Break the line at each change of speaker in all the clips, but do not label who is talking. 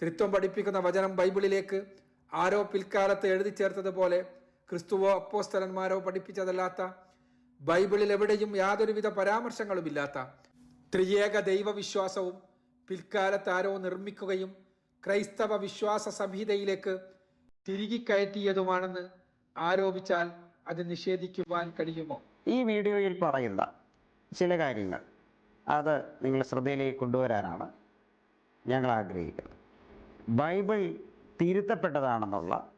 ത്രിത്വം പഠിപ്പിക്കുന്ന വചനം ബൈബിളിലേക്ക് ആരോ പിൽക്കാലത്ത് എഴുതി ചേർത്തതുപോലെ ക്രിസ്തുവോ അപ്പോസ്തലന്മാരോ പഠിപ്പിച്ചതല്ലാത്ത ബൈബിളിൽ എവിടെയും യാതൊരുവിധ പരാമർശങ്ങളുമില്ലാത്ത ത്രിയേക ദൈവവിശ്വാസവും പിൽക്കാലത്ത് ആരോ നിർമ്മിക്കുകയും ക്രൈസ്തവ വിശ്വാസ സംഹിതയിലേക്ക് തിരികെ കയറ്റിയതുമാണെന്ന് ആരോപിച്ചാൽ അത് നിഷേധിക്കുവാൻ കഴിയുമോ?
ഈ വീഡിയോയിൽ പറയുന്ന ചില കാര്യങ്ങൾ അത് നിങ്ങളുടെ ശ്രദ്ധയിലേക്ക് കൊണ്ടുവരാനാണ് ഞങ്ങൾ ആഗ്രഹിക്കുന്നത്. ബൈബിൾ തിരുത്തപ്പെട്ടതാണെന്നുള്ള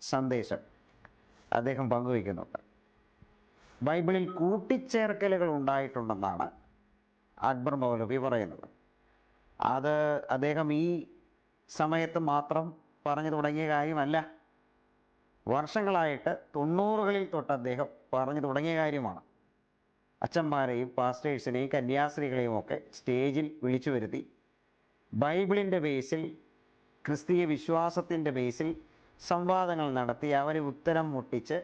സന്ദേശം അദ്ദേഹം പങ്കുവയ്ക്കുന്നുണ്ട്. ബൈബിളിൽ കൂട്ടിച്ചേർക്കലുകൾ ഉണ്ടായിട്ടുണ്ടെന്നാണ് അക്ബർ മൗലവി പറയുന്നത്. അത് അദ്ദേഹം ഈ സമയത്ത് മാത്രം പറഞ്ഞു തുടങ്ങിയ കാര്യമല്ല. വർഷങ്ങളായിട്ട് തൊണ്ണൂറുകളിൽ തൊട്ട് അദ്ദേഹം പറഞ്ഞു തുടങ്ങിയ കാര്യമാണ്. അച്ഛന്മാരെയും പാസ്റ്റേഴ്സിനെയും കന്യാസ്ത്രീകളെയും ഒക്കെ സ്റ്റേജിൽ വിളിച്ചു വരുത്തി ബൈബിളിന്റെ ബേസിൽ ക്രിസ്തീയ വിശ്വാസത്തിന്റെ ബേസിൽ സംവാദങ്ങൾ നടത്തി അവരെ ഉത്തരം മുട്ടിച്ച്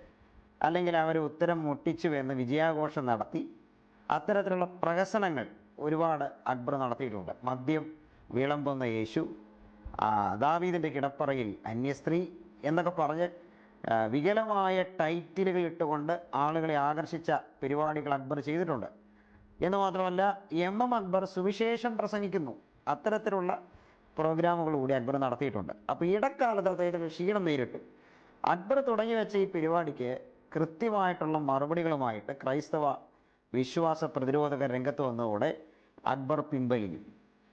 അല്ലെങ്കിൽ അവരെ ഉത്തരം മുട്ടിച്ചു എന്ന് വിജയാഘോഷം നടത്തി അത്തരത്തിലുള്ള പ്രഹസനങ്ങൾ ഒരുപാട് അക്ബർ നടത്തിയിട്ടുണ്ട്. മദ്യം വിളമ്പുന്ന യേശു ദാവീദിന്റെ കിടപ്പറയിൽ അന്യസ്ത്രീ എന്നൊക്കെ പറഞ്ഞ് വികലമായ ടൈറ്റിലുകൾ ഇട്ടുകൊണ്ട് ആളുകളെ ആകർഷിച്ച പരിപാടികൾ അക്ബർ ചെയ്തിട്ടുണ്ട്. എന്ന് മാത്രമല്ല എം എം അക്ബർ സുവിശേഷം പ്രസംഗിക്കുന്നു. അത്തരത്തിലുള്ള പ്രോഗ്രാമുകൾ കൂടി അക്ബർ നടത്തിയിട്ടുണ്ട്. അപ്പോൾ ഇടക്കാലത്ത് അദ്ദേഹത്തിന് ക്ഷീണം നേരിട്ടു. അക്ബർ തുടങ്ങി വെച്ച ഈ പരിപാടിക്ക് കൃത്യമായിട്ടുള്ള മറുപടികളുമായിട്ട് ക്രൈസ്തവ വിശ്വാസ പ്രതിരോധക രംഗത്ത് വന്നതോടെ അക്ബർ പിൻവലിഞ്ഞു.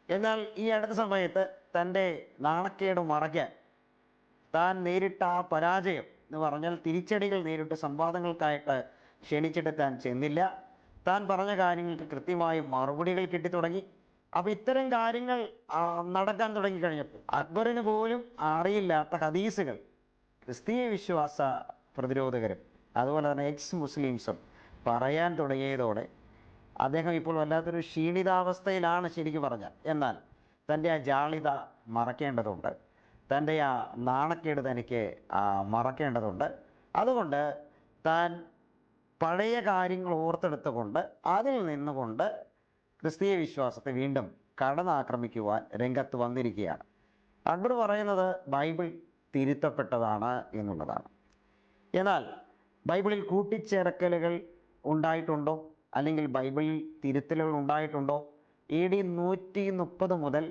എന്നാൽ ഈ അടുത്ത സമയത്ത് തന്റെ നാണക്കേട് മറയ്ക്കാൻ താൻ നേരിട്ട ആ പരാജയം എന്ന് പറഞ്ഞാൽ തിരിച്ചടികൾ നേരിട്ട് സംവാദങ്ങൾക്കായിട്ട് ക്ഷണിച്ചിട്ട് താൻ ചെന്നില്ല. താൻ പറഞ്ഞ കാര്യങ്ങൾക്ക് കൃത്യമായി മറുപടികൾ കിട്ടിത്തുടങ്ങി. അപ്പോൾ ഇത്തരം കാര്യങ്ങൾ നടക്കാൻ തുടങ്ങി കഴിഞ്ഞപ്പോൾ അക്ബറിന് പോലും അറിയില്ലാത്ത ഹദീസുകൾ ക്രിസ്തീയ വിശ്വാസ പ്രതിരോധകരും അതുപോലെ തന്നെ എക്സ് മുസ്ലിംസും പറയാൻ തുടങ്ങിയതോടെ അദ്ദേഹം ഇപ്പോൾ വല്ലാത്തൊരു ക്ഷീണിതാവസ്ഥയിലാണ് ശരിക്കും പറഞ്ഞാൽ. എന്നാൽ തന്റെ ആ ജാളിത മറക്കേണ്ടതുണ്ട്. തന്റെ ആ നാണക്കേട് തനിക്ക് മറക്കേണ്ടതുണ്ട്. അതുകൊണ്ട് താൻ പഴയ കാര്യങ്ങൾ ഓർത്തെടുത്തുകൊണ്ട് അതിൽ നിന്നുകൊണ്ട് ക്രിസ്തീയ വിശ്വാസത്തെ വീണ്ടും കടന്നാക്രമിക്കുവാൻ രംഗത്ത് വന്നിരിക്കുകയാണ്. അക്ബർ പറയുന്നത് ബൈബിൾ തിരുത്തപ്പെട്ടതാണ് എന്നുള്ളതാണ്. എന്നാൽ ബൈബിളിൽ കൂട്ടിച്ചേർക്കലുകൾ ഉണ്ടായിട്ടുണ്ടോ? അല്ലെങ്കിൽ ബൈബിളിൽ തിരുത്തലുകൾ ഉണ്ടായിട്ടുണ്ടോ? എ ഡി നൂറ്റി മുപ്പത് മുതൽ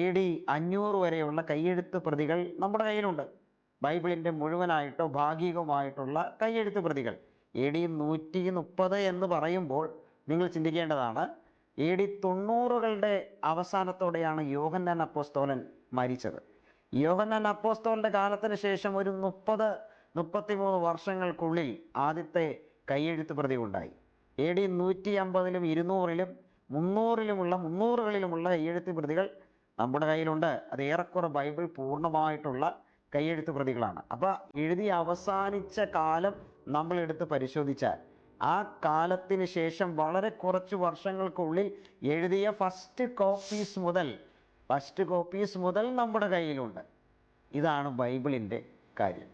എ ഡി അഞ്ഞൂറ് വരെയുള്ള കയ്യെഴുത്ത് പ്രതികൾ നമ്മുടെ കയ്യിലുണ്ട്. ബൈബിളിന്റെ മുഴുവനായിട്ടോ ഭാഗികമായിട്ടുള്ള കയ്യെഴുത്ത് പ്രതികൾ. എ ഡി നൂറ്റി മുപ്പത് എന്ന് പറയുമ്പോൾ നിങ്ങൾ ചിന്തിക്കേണ്ടതാണ് എ ഡി തൊണ്ണൂറുകളുടെ അവസാനത്തോടെയാണ് യോഹന്നാൻ അപ്പോസ്തോലൻ മരിച്ചത്. യോഹന്നാൻ അപ്പോസ്തോലിന്റെ കാലത്തിന് ശേഷം ഒരു മുപ്പത് മുപ്പത്തിമൂന്ന് വർഷങ്ങൾക്കുള്ളിൽ ആദ്യത്തെ കയ്യെഴുത്ത് പ്രതി ഉണ്ടായി. എ ഡി നൂറ്റി അമ്പതിലും ഇരുന്നൂറിലും മുന്നൂറിലുമുള്ള മുന്നൂറുകളിലുമുള്ള കയ്യെഴുത്ത് പ്രതികൾ നമ്മുടെ കയ്യിലുണ്ട്. അത് ഏറെക്കുറെ ബൈബിൾ പൂർണമായിട്ടുള്ള കയ്യെഴുത്ത് പ്രതികളാണ് അപ്പോൾ എഴുതി അവസാനിച്ച കാലം നമ്മൾ എടുത്ത് പരിശോധിച്ചാൽ ആ കാലത്തിന് ശേഷം വളരെ കുറച്ച് വർഷങ്ങൾക്കുള്ളിൽ എഴുതിയ ഫസ്റ്റ് കോപ്പീസ് മുതൽ ഫസ്റ്റ് കോപ്പീസ് മുതൽ നമ്മുടെ കയ്യിലുണ്ട്. ഇതാണ് ബൈബിളിന്റെ കാര്യം.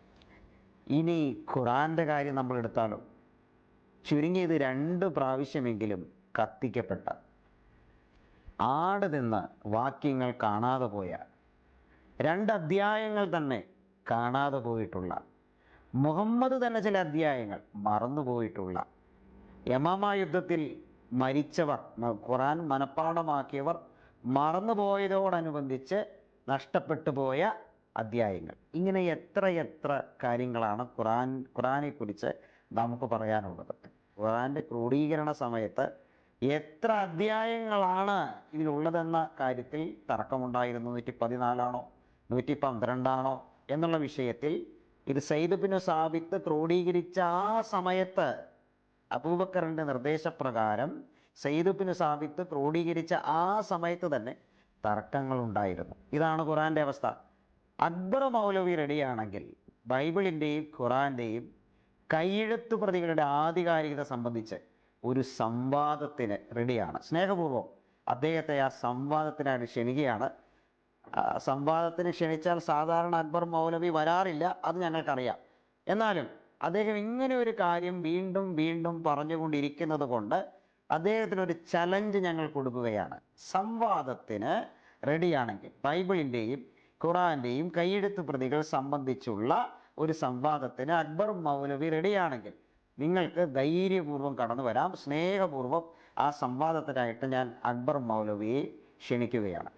ഇനി ഖുറാന്റെ കാര്യം നമ്മൾ എടുത്താലോ? ചുരുങ്ങിയത് രണ്ട് പ്രാവശ്യമെങ്കിലും കത്തിക്കപ്പെട്ട ആട് നിന്ന് വാക്യങ്ങൾ കാണാതെ പോയ രണ്ട് അധ്യായങ്ങൾ തന്നെ കാണാതെ പോയിട്ടുള്ള മുഹമ്മദ് തന്നെ ചില അധ്യായങ്ങൾ മറന്നുപോയിട്ടുള്ള യമാമ യുദ്ധത്തിൽ മരിച്ചവർ ഖുറാൻ മനഃപ്പാഠമാക്കിയവർ മറന്നുപോയതോടനുബന്ധിച്ച് നഷ്ടപ്പെട്ടു പോയ അധ്യായങ്ങൾ. ഇങ്ങനെ എത്ര എത്ര കാര്യങ്ങളാണ് ഖുറാൻ ഖുറാനെക്കുറിച്ച് നമുക്ക് പറയാനുള്ളത്. ഖുറാന്റെ ക്രോഡീകരണ സമയത്ത് എത്ര അധ്യായങ്ങളാണ് ഇതിലുള്ളതെന്ന കാര്യത്തിൽ തർക്കമുണ്ടായിരുന്നു. നൂറ്റി പതിനാലാണോ നൂറ്റി പന്ത്രണ്ടാണോ എന്നുള്ള വിഷയത്തിൽ ഇത് സൈദുബിന് സാബിത്ത് ക്രോഡീകരിച്ച ആ സമയത്ത് അബൂബക്കറിന്റെ നിർദ്ദേശപ്രകാരം സെയ്ദുബിന് സാബിത്ത് ക്രോഡീകരിച്ച ആ സമയത്ത് തന്നെ തർക്കങ്ങളുണ്ടായിരുന്നു. ഇതാണ് ഖുറാന്റെ അവസ്ഥ. അക്ബർ മൗലവി റെഡിയാണെങ്കിൽ ബൈബിളിന്റെയും ഖുറാന്റെയും കൈയെഴുത്തു പ്രതികളുടെ ആധികാരികത സംബന്ധിച്ച് ഒരു സംവാദത്തിന് റെഡിയാണ്. സ്നേഹപൂർവം അദ്ദേഹത്തെ ആ സംവാദത്തിനായിട്ട് ക്ഷണിക്കുകയാണ്. സംവാദത്തിന് ക്ഷണിച്ചാൽ സാധാരണ അക്ബർ മൗലവി വരാറില്ല അത് ഞങ്ങൾക്കറിയാം. എന്നാലും അദ്ദേഹം ഇങ്ങനെ ഒരു കാര്യം വീണ്ടും വീണ്ടും പറഞ്ഞുകൊണ്ടിരിക്കുന്നത് കൊണ്ട് അദ്ദേഹത്തിന് ഒരു ചലഞ്ച് ഞങ്ങൾ കൊടുക്കുകയാണ്. സംവാദത്തിന് റെഡിയാണെങ്കിൽ ബൈബിളിന്റെയും ഖുറാന്റെയും കൈയെഴുത്ത് പ്രതികൾ സംബന്ധിച്ചുള്ള ഒരു സംവാദത്തിന് അക്ബർ മൗലവി റെഡിയാണെങ്കിൽ നിങ്ങൾക്ക് ധൈര്യപൂർവം കടന്നു വരാം. സ്നേഹപൂർവം ആ സംവാദത്തിനായിട്ട് ഞാൻ അക്ബർ മൗലവിയെ ക്ഷണിക്കുകയാണ്.